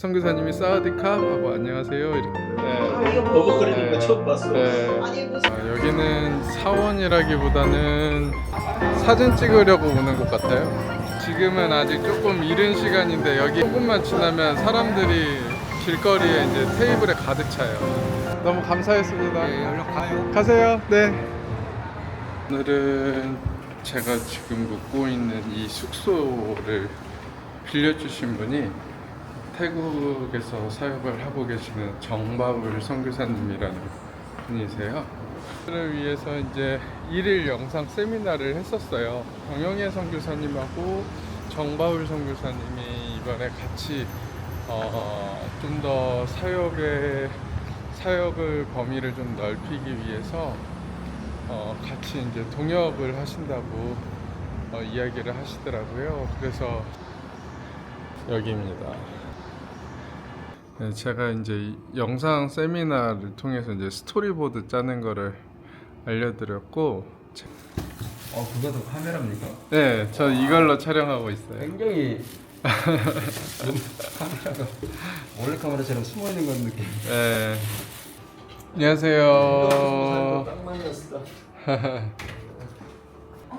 선교사님이 사우디캅 하고 안녕하세요 이렇게. 네. 버벅거리는 거 처음 봤어. 네. 아니 무슨 아, 여기는 사원이라기보다는 사진 찍으려고 오는 것 같아요. 지금은 아직 조금 이른 시간인데 여기 조금만 지나면 사람들이 길거리에 이제 테이블에 가득 차요. 너무 감사했습니다. 네, 얼른 가요. 가세요. 네. 오늘은 제가 지금 묵고 있는 이 숙소를 빌려주신 분이 태국에서 사역을 하고 계시는 정바울 선교사님이라는 분이세요. 그를 위해서 이제 일일 영상 세미나를 했었어요. 정영애 선교사님하고 정바울 선교사님이 이번에 같이 어, 좀 더 사역의 사역을 범위를 좀 넓히기 위해서 어, 같이 이제 동역을 하신다고 어, 이야기를 하시더라고요. 그래서 여기입니다. 네, 제가 이제 이 영상 세미나를 통해서 이제 스토리보드 짜는 거를 알려드렸고, 제- 어 그것도 카메라입니까? 네, 저 이걸로 촬영하고 있어요. 굉장히 카메라가 원래 카메라처럼 숨어 있는 건 느낌. 네. 안녕하세요. 딱.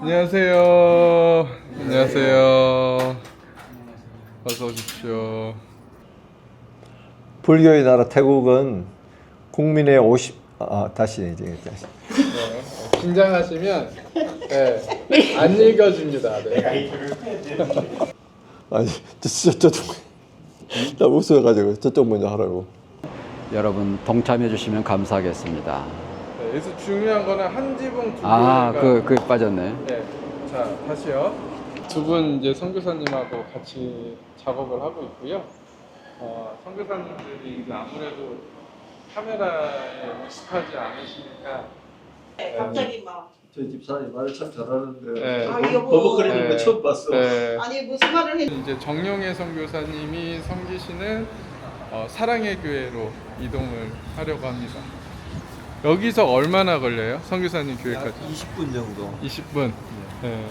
안녕하세요. 안녕하세요. 어서 오십시오. 불교의 나라 태국은 국민의 50 아, 다시 이제 다시. 긴장하시면 네, 안 읽어줍니다. 네. 아니 저, 저, 저쪽 나 웃어가지고 저쪽 먼저 하라고. 여러분 동참해 주시면 감사하겠습니다. 네, 여기서 중요한 거는 한 지붕 두 개가 아, 그, 그 빠졌네. 네. 자, 다시요. 두 분 이제 선교사님하고 같이 작업을 하고 있고요. 어, 선교사님들이 이제 아무래도 카메라에 익숙하지 않으시니까 네, 갑자기 막저 집사님 말을 참 잘하는데. 네. 아, 여보. 버벅거리는 거 네. 처음 봤어. 네. 아니 무슨 말을 했 이제 정용혜 선교사님이 섬기시는 어, 사랑의 교회로 이동을 하려고 합니다. 여기서 얼마나 걸려요? 선교사님 약 교회까지? 20분 정도. 20분. 네.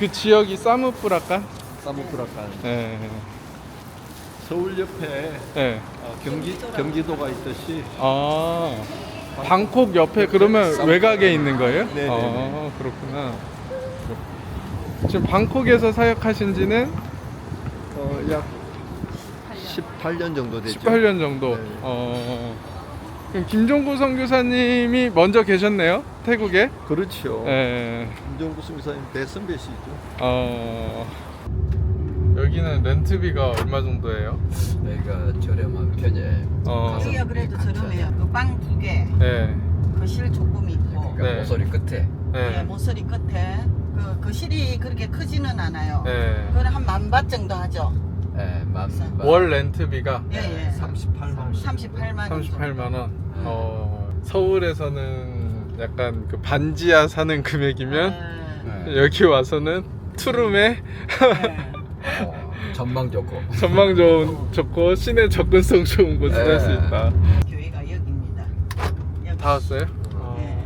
그 지역이 사무프라카? 사무프라칸. 네. 서울 옆에 네. 어, 경기 경기도가 있듯이 아 방콕 옆에 그러면 외곽에 있는 거예요? 네네네. 아 그렇구나. 지금 방콕에서 사역하신 지는 어, 약 18년 정도 됐죠. 18년 정도. 네. 어. 그럼 김종구 선교사님이 먼저 계셨네요, 태국에. 그렇죠. 예. 김종구 선교사님 대선배시죠. 어. 여기는 렌트비가 얼마 정도예요? 여기가 저렴한 편이에요. 어. 여기가 그래도 저렴해요. 그 빵 두 개, 네. 거실 조금 있고, 그러니까 네. 모서리 끝에 네, 네. 모서리 끝에 그 거실이 그렇게 크지는 않아요. 네. 그건 한만바 정도 하죠. 예, 만월 렌트비가 예, 예. 38만 원. 38만 원. 38만 원. 어. 서울에서는 약간 그 반지하 사는 금액이면 네. 네. 여기 와서는 투룸에 네. 어, 전망 좋고. 전망 좋은 좋고 시내 접근성 좋은 곳을 네. 살수 있다. 교회가 여기입니다. 여기. 다 왔어요? 어. 네.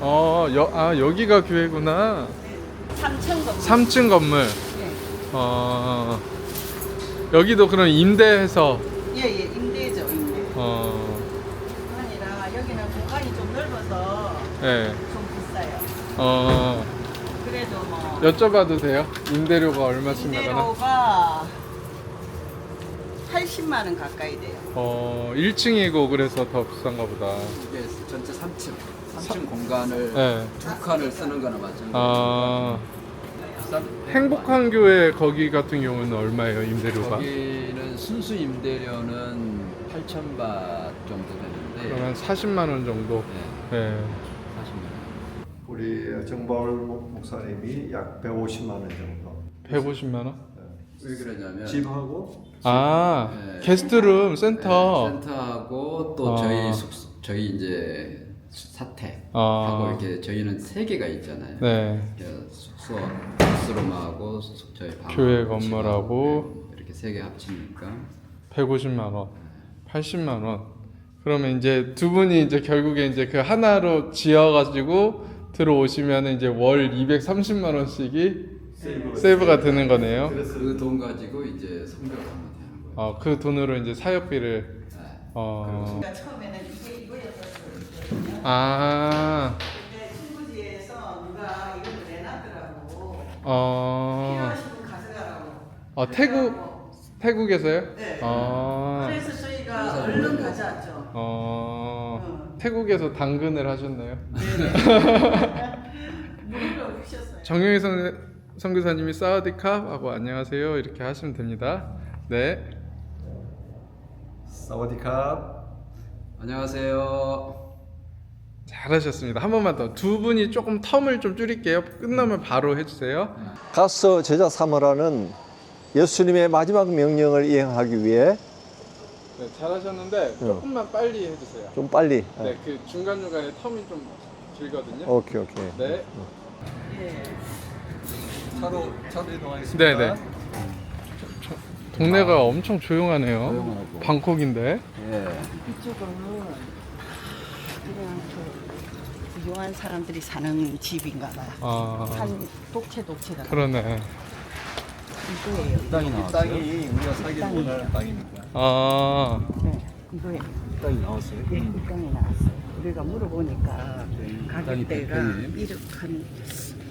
어, 여, 아 여기가 교회구나. 3층 건물. 3층 건물. 예. 어. 여기도 그럼 임대해서 예, 예, 임대죠, 임대. 어. 아니라 여기는 공간이 좀 넓어서 예. 좀 비싸요. 어. 여쭤봐도 돼요? 임대료가 얼마씩 나가나? 임대료가 80만 원 가까이 돼요. 어, 1층이고 그래서 더 비싼가 보다. 이게 전체 3층. 3층 공간을 예. 두 칸을 쓰는 거나 마찬가지. 아. 비싼 행복한 교회 거기 같은 경우는 얼마예요, 임대료가? 거기는 순수 임대료는 8천 바 정도 되는데. 그러면 40만 원 정도. 네, 예. 40만 원. 우리 정바울 목사님이 약 150만 원 정도. 150만 원? 왜 그러냐면 집하고 아, 네. 게스트룸 센터. 네, 센터하고 또 아. 저희 숙소, 저희 이제 사택 아. 하고 이렇게 저희는 세 개가 있잖아요. 네. 이렇게 숙소 게스트룸하고 수- 저희 방 교회 건물하고 이렇게 세 개 합치니까 150만 원. 80만 원. 그러면 이제 두 분이 이제 결국에 이제 그 하나로 지어 가지고 들어오시면 이제 월 230만 원씩이 세이브가 되는 거네요. 그돈 가지고 이제 하면 되는 거예요. 어, 그 돈으로 이제 사역비를 네. 어. 그러니까 처음에는 이게 이거였었거든요. 아. 근데 친구지에서 누가 이걸 내놨더라고. 어. 가져가라고. 어, 태국 태국에서요? 네. 아. 그래서 저희가 얼른 가져왔죠. 어. 태국에서 당근을 하셨나요? 무료로 주셨어요. 정영희 선, 선교사님이 사우디캅 하고 안녕하세요 이렇게 하시면 됩니다. 네. 사와디캅. 안녕하세요. 잘하셨습니다. 한 번만 더. 두 분이 조금 텀을 좀 줄일게요. 끝나면 바로 해주세요. 가서 제자 삼으라는 예수님의 마지막 명령을 이행하기 위해 네, 잘하셨는데 조금만 빨리 해주세요. 좀 빨리. 네, 그 중간 중간에 텀이 좀 길거든요. 오케이 오케이. 네, 차로 차로 이동하겠습니다. 네, 네. 동네가 엄청 조용하네요. 조용하고. 방콕인데. 예. 이쪽은 그냥 그 부유한 사람들이 사는 집인가 봐요. 아, 한 독채 독채가 그러네. 이거예요. 땅이 이 나왔어요. 땅이 우리가 살기 원하는 땅입니다. 아, 네, 이거예요. 이 땅이 나왔어요. 네, 이 땅이 나왔어요. 우리가 물어보니까 네. 가격대가 땅이 1억 한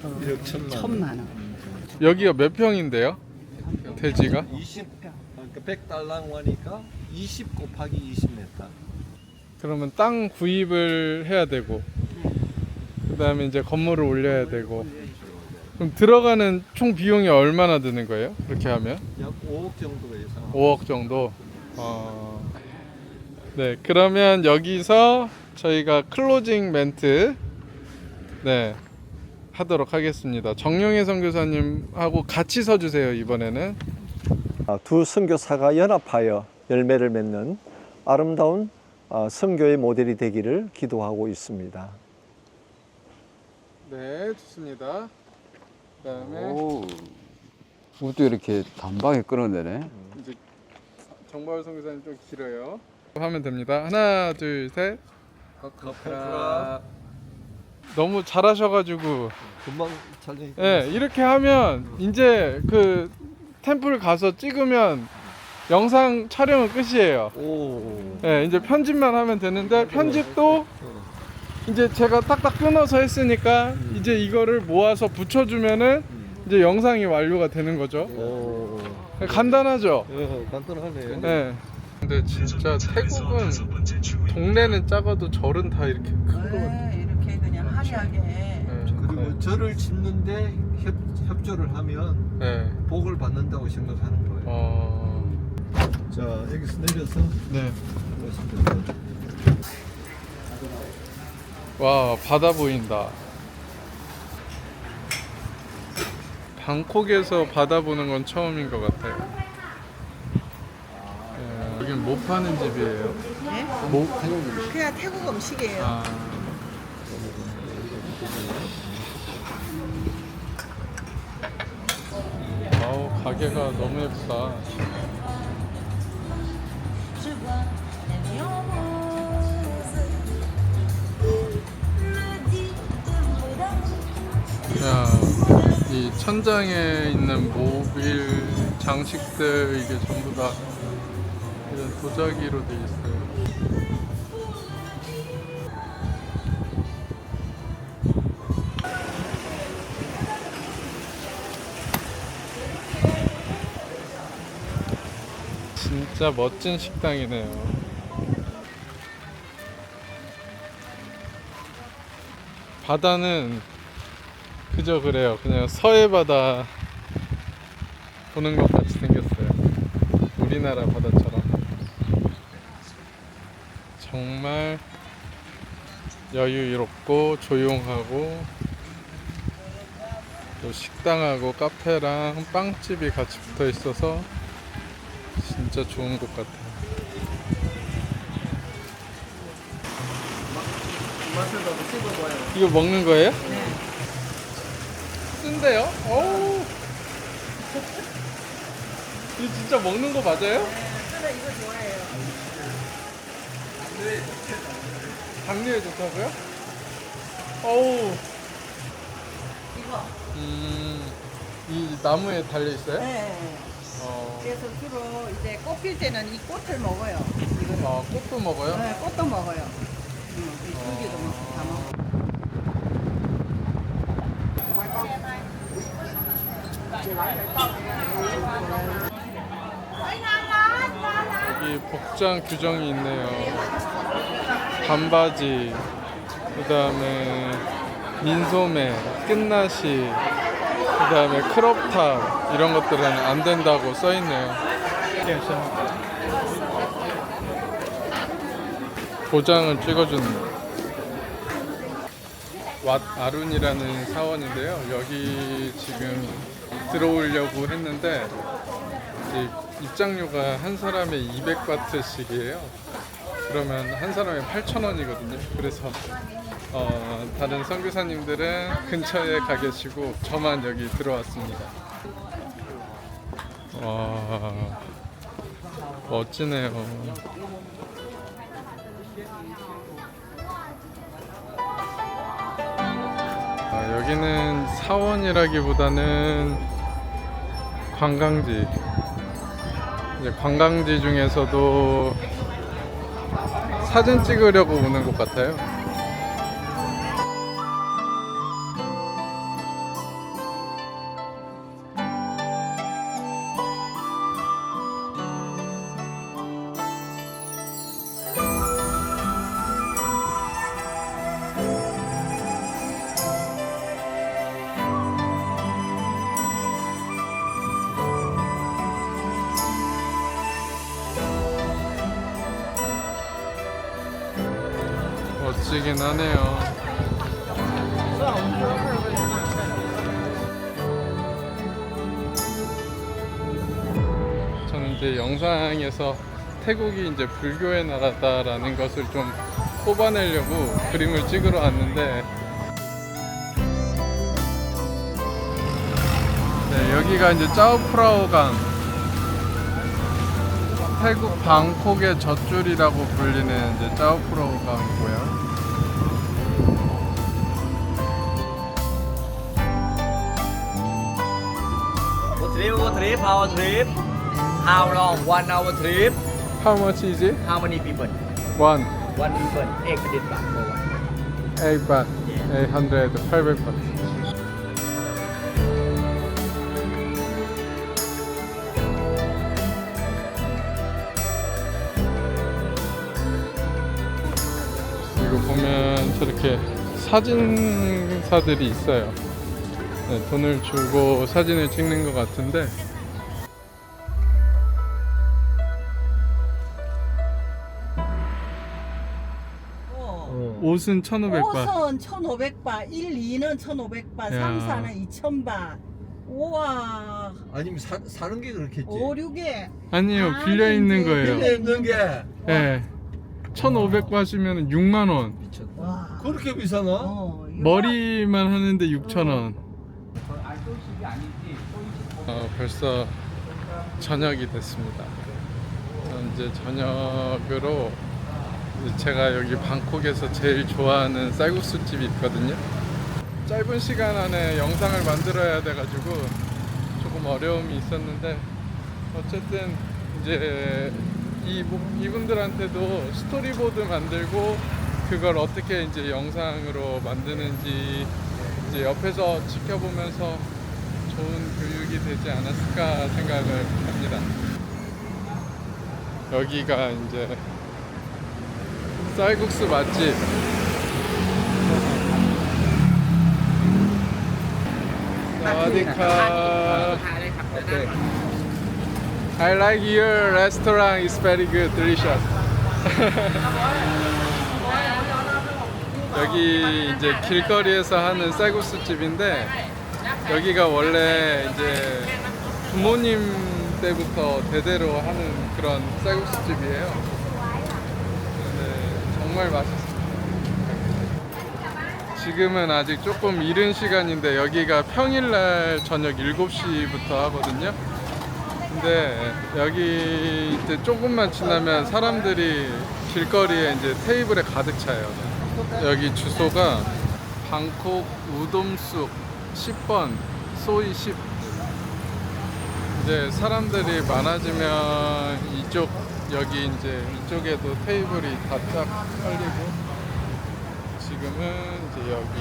어, 일억 천만 원. 천만 원. 여기가 몇 평인데요? 대지가? 20 그러니까 100달랑 원이니까 20 곱하기 20m. 그러면 땅 구입을 해야 되고, 그 다음에 이제 건물을 올려야 되고. 그럼 들어가는 총 비용이 얼마나 드는 거예요? 그렇게 하면? 약 5억 정도 예상. 5억 정도. 어... 네, 그러면 여기서 저희가 클로징 멘트 네 하도록 하겠습니다. 정용혜 선교사님하고 같이 서주세요 이번에는. 아, 두 선교사가 연합하여 열매를 맺는 아름다운 아, 선교의 모델이 되기를 기도하고 있습니다. 네, 좋습니다. 그다음에 오. 옷도 이렇게 단방에 끌어내네. 정바울 선교사님 좀 길어요. 하면 됩니다. 하나, 둘, 셋. 커프라. 너무 잘하셔가지고 금방 촬영이 예, 이렇게 하면 이제 그 템플 가서 찍으면 영상 촬영은 끝이에요. 오. 예, 이제 편집만 하면 되는데 편집도 이제 제가 딱딱 끊어서 했으니까 이제 이거를 모아서 붙여주면은 이제 영상이 완료가 되는 거죠. 오. 간단하죠. 어, 간단하네요. 예. 근데 진짜 태국은 동네는 작아도 절은 다 이렇게 큰 거 같아요. 네, 이렇게 그냥 화려하게. 예. 그리고 절을 짓는데 협, 협조를 하면 예. 복을 받는다고 생각하는 거예요. 어. 자 여기서 내려서 네. 와 바다 보인다. 방콕에서 바다 보는 건 처음인 것 같아요. 예, 여긴 뭐 파는 집이에요? 네? 뭐? 그냥 태국 음식이에요. 아. 아우 가게가 너무 예쁘다. 이 천장에 있는 모빌 장식들 이게 전부 다 이런 도자기로 돼 있어요. 진짜 멋진 식당이네요. 바다는 그저 그래요. 그냥 서해 바다 보는 것 같이 생겼어요. 우리나라 바다처럼. 정말 여유롭고 조용하고 또 식당하고 카페랑 빵집이 같이 붙어 있어서 진짜 좋은 곳 같아요. 이거 먹는 거예요? 네. 쓴데요? 어우. 이거 진짜 먹는 거 맞아요? 저는 이거 좋아해요. 당뇨에 좋다고요? 어우. 이거. 음. 이 나무에 달려 있어요? 네. 어, 그래서 주로 이제 꽃 필 때는 이 꽃을 먹어요. 이거는. 어, 꽃도 먹어요? 네, 꽃도 먹어요. 응, 이 줄기도 다 먹어. 여기 복장 규정이 있네요. 반바지, 그 다음에 민소매, 끝나시, 그 다음에 크롭탑 이런 것들은 안 된다고 써 있네요. 도장을 찍어주는 왓 아룬이라는 사원인데요. 여기 지금 들어오려고 했는데 입장료가 한 사람에 200바트씩이에요. 그러면 한 사람에 8,000원이거든요. 그래서 어, 다른 선교사님들은 근처에 가 계시고 저만 여기 들어왔습니다. 와 멋지네요. 여기는 사원이라기보다는 관광지. 이제 관광지 중에서도 사진 찍으려고 오는 곳 같아요. 불교의 나라다라는 것을 좀 뽑아내려고 그림을 찍으러 왔는데 네, 여기가 이제 짜오프라오강 태국 방콕의 젖줄이라고 불리는 이제 짜오프라오강이고요. trip, road trip, hour trip. How much is it? How many people? One. One people. Eight hundred baht for one. 8 baht, 800, 800 baht. 이거 보면 저렇게 사진사들이 있어요. 네, 돈을 주고 사진을 찍는 것 같은데 옷은 1,500바트. 5선 1,500바, 1, 2는 1,500바, 3, 야. 4는 2,000바. 우와, 아니면 사, 사는 게 그렇겠지. 5, 6에 아니요, 아, 빌려 있는 이제 거예요. 빌려 있는 게 네. 1,500바트면 6만 원. 와. 그렇게 비싸나? 어, 이거 머리만 하는데 6,000원. 어, 벌써 저녁이 됐습니다. 전 이제 저녁으로 이 제 제가 여기 방콕에서 제일 좋아하는 쌀국수 집이 있거든요. 짧은 시간 안에 영상을 만들어야 돼가지고 조금 어려움이 있었는데 어쨌든 이제 이 이분들한테도 스토리보드 만들고 그걸 어떻게 이제 영상으로 만드는지 이제 옆에서 지켜보면서 좋은 교육이 되지 않았을까 생각을 합니다. 여기가 이제 쌀국수 맛집. 사와디카. 오케이. I like your restaurant. It's very good, delicious. 여기 이제 길거리에서 하는 쌀국수 집인데 여기가 원래 이제 부모님 때부터 대대로 하는 그런 쌀국수 집이에요. 네, 정말 맛있습니다. 지금은 아직 조금 이른 시간인데 여기가 평일날 저녁 7시부터 하거든요. 근데 여기 이제 조금만 지나면 사람들이 길거리에 이제 테이블에 가득 차요. 여기 주소가 방콕 우돔숙 10번 소이 10 이제 사람들이 많아지면 이쪽 여기 이제 이쪽에도 테이블이 다 쫙 깔리고 지금은 이제 여기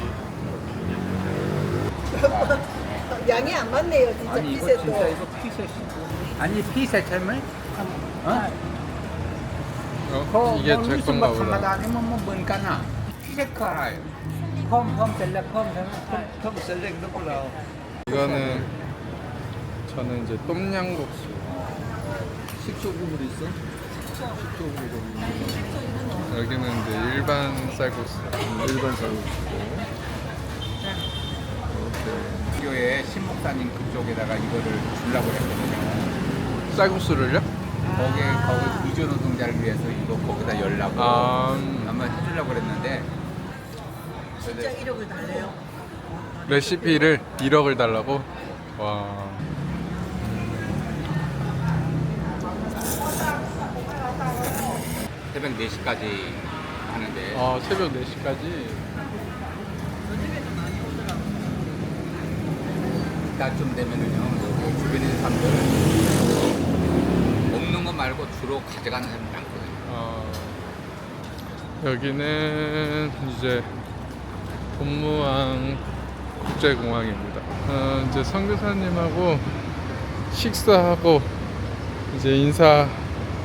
양이 안 맞네요, 진짜 아니 이거 피셋도. 진짜 이거 피셋 아니 피셋 참을 어? 어? 이게 제 건가 ธรรมดา 보다 นี่มันเหมือนกันอ่ะพี่เซ็ตคืออะไรเพิ่มเพิ่มเสร็จแล้วเพิ่มใช่ไหม 텀 셀렉 넣으라고. 이거는 저는 이제 똠양국수 식초 국물 있어? 여기는 이제 일반 쌀국수 일반 쌀국수. 교회 신목사님 그쪽에다가 이거를 주려고 했거든요. 쌀국수를요? 거기 거기 의료 노동자를 위해서 이거 거기다 열라고 아 음, 아마 해주려고 그랬는데 진짜 1억을 달래요. 레시피를 1억을 달라고? 와 새벽 4시까지 하는데 아, 새벽 4시까지 이따쯤 되면은요 여기 주변에 있는 사람들 먹는 거 말고 주로 가져가는 사람이 많거든요. 어, 여기는 이제 동무항 국제공항입니다. 어, 이제 선교사님하고 식사하고 이제 인사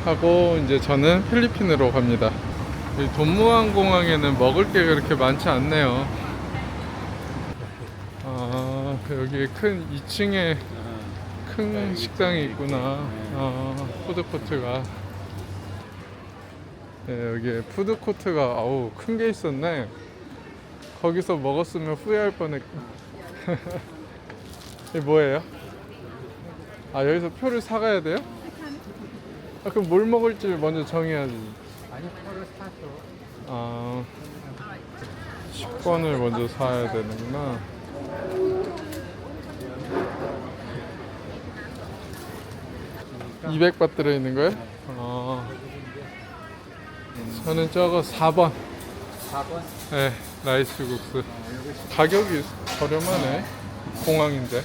하고 이제 저는 필리핀으로 갑니다. 이 돈무항 공항에는 먹을 게 그렇게 많지 않네요. 아 여기 큰 2층에 큰 식당이 있구나. 아 푸드코트가. 네, 여기 푸드코트가 아우 큰 게 있었네. 거기서 먹었으면 후회할 뻔했고. 이게 뭐예요? 아 여기서 표를 사가야 돼요? 아 그럼 뭘 먹을지 먼저 정해야지. 아니 표를 사서 아 식권을 먼저 사야 되는구나. (200바) 들어있는 거예요? 아. 저는 저거 (4번) 4번? 네 라이스 국수. 가격이 저렴하네. 공항인데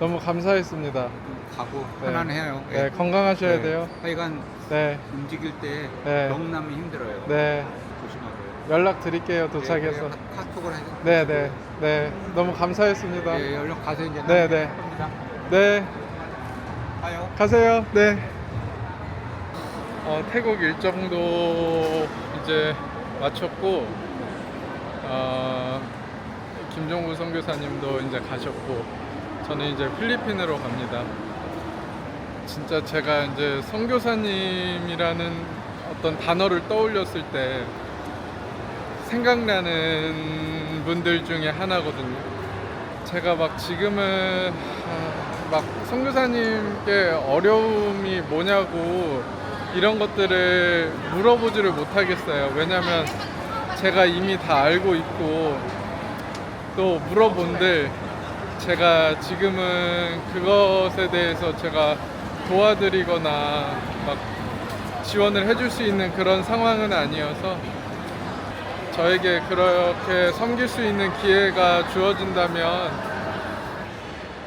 너무 감사했습니다 가고 네. 편안해요. 네 건강하셔야 네. 돼요 하여간 네 움직일 때 네. 너무나면 힘들어요. 네. 조심하고요. 연락 드릴게요 도착해서 네, 카- 카톡을 해서 네 네 네 너무 감사했습니다 네, 연락 가서 이제 네, 네. 합니다. 네 가요. 가세요 네 어, 태국 일정도 이제 마쳤고 어, 김종구 선교사님도 이제 가셨고 저는 이제 필리핀으로 갑니다 진짜 제가 이제 선교사님이라는 어떤 단어를 떠올렸을 때 생각나는 분들 중에 하나거든요. 제가 막 지금은 아, 막 선교사님께 어려움이 뭐냐고 이런 것들을 물어보지를 못하겠어요. 왜냐면 제가 이미 다 알고 있고 또 물어본들 제가 지금은 그것에 대해서 제가 도와드리거나 막 지원을 해줄 수 있는 그런 상황은 아니어서 저에게 그렇게 섬길 수 있는 기회가 주어진다면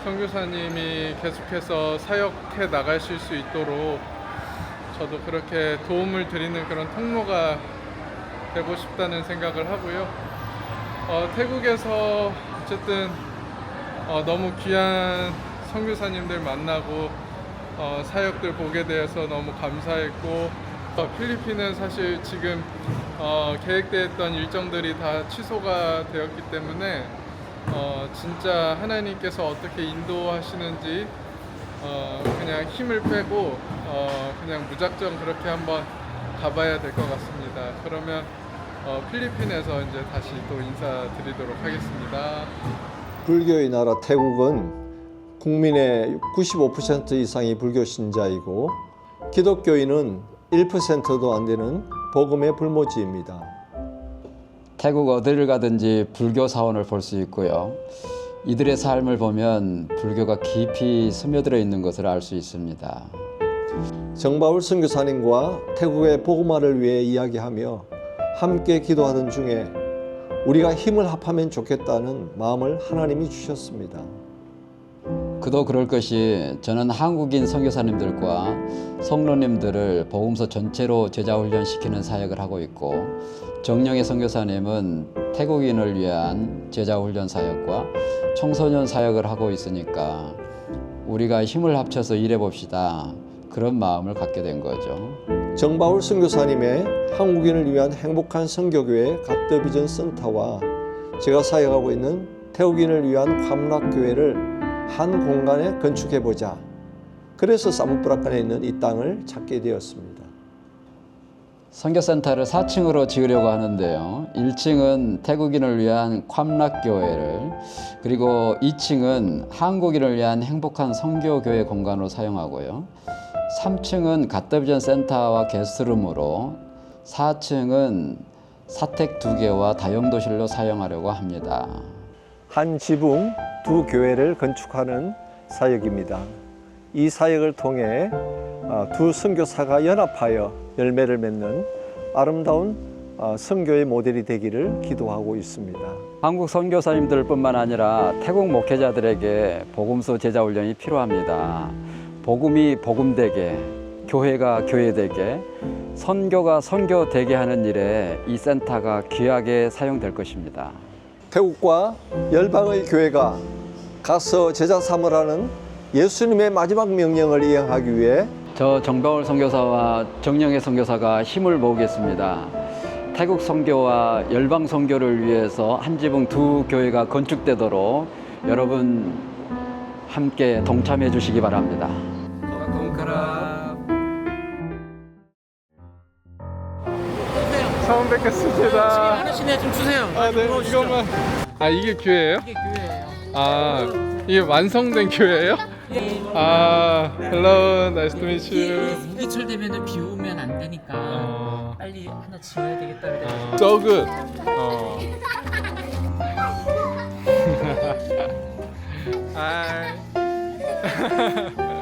선교사님이 계속해서 사역해 나가실 수 있도록 저도 그렇게 도움을 드리는 그런 통로가 되고 싶다는 생각을 하고요. 어, 태국에서 어쨌든 어, 너무 귀한 선교사님들 만나고 어, 사역들 보게 되어서 너무 감사했고 어, 필리핀은 사실 지금 어, 계획되었던 일정들이 다 취소가 되었기 때문에 어, 진짜 하나님께서 어떻게 인도하시는지 어, 그냥 힘을 빼고 어, 그냥 무작정 그렇게 한번 가봐야 될 것 같습니다. 그러면 어, 필리핀에서 이제 다시 또 인사드리도록 하겠습니다. 불교의 나라 태국은 국민의 95% 이상이 불교 신자이고 기독교인은 1%도 안 되는 복음의 불모지입니다. 태국 어디를 가든지 불교 사원을 볼 수 있고요. 이들의 삶을 보면 불교가 깊이 스며들어 있는 것을 알 수 있습니다. 정바울 선교사님과 태국의 복음화를 위해 이야기하며 함께 기도하던 중에 우리가 힘을 합하면 좋겠다는 마음을 하나님이 주셨습니다. 그도 그럴 것이 저는 한국인 선교사님들과 성로님들을 복음서 전체로 제자 훈련시키는 사역을 하고 있고 정령의 선교사님은 태국인을 위한 제자 훈련 사역과 청소년 사역을 하고 있으니까 우리가 힘을 합쳐서 일해 봅시다. 그런 마음을 갖게 된 거죠. 정바울 선교사님의 한국인을 위한 행복한 선교교회 갓더비전 센터와 제가 사역하고 있는 태국인을 위한 캄락교회를 한 공간에 건축해보자. 그래서 사무브라칸에 있는 이 땅을 찾게 되었습니다. 선교센터를 4층으로 지으려고 하는데요. 1층은 태국인을 위한 캄락교회를 그리고 2층은 한국인을 위한 행복한 선교교회 공간으로 사용하고요. 3층은 갓더비전 센터와 게스트룸으로 4층은 사택 두 개와 다용도실로 사용하려고 합니다. 한 지붕 두 교회를 건축하는 사역입니다. 이 사역을 통해 아, 두 선교사가 연합하여 열매를 맺는 아름다운 아, 선교의 모델이 되기를 기도하고 있습니다. 한국 선교사님들뿐만 아니라 태국 목회자들에게 복음서 제자 훈련이 필요합니다. 복음이 복음되게, 교회가 교회되게, 선교가 선교되게 하는 일에 이 센터가 귀하게 사용될 것입니다. 태국과 열방의 교회가 가서 제자 삼으라는 예수님의 마지막 명령을 이행하기 위해 저 정병월 선교사와 정영애 선교사가 힘을 모으겠습니다. 태국 선교와 열방 선교를 위해서 한 지붕 두 교회가 건축되도록 여러분 함께 동참해 주시기 바랍니다. 처음 뵙겠습니다. 하나씩네 좀 주세요. 아, 네, 이거만. 아, 이게 교회예요? 이게 교회예요. 아, 이게 완성된 교회예요? 아, hello, nice to meet you. 비 오면 안 되니까 어, 빨리 하나 지어야 되겠다 그래. 어, so good. 어. Hi.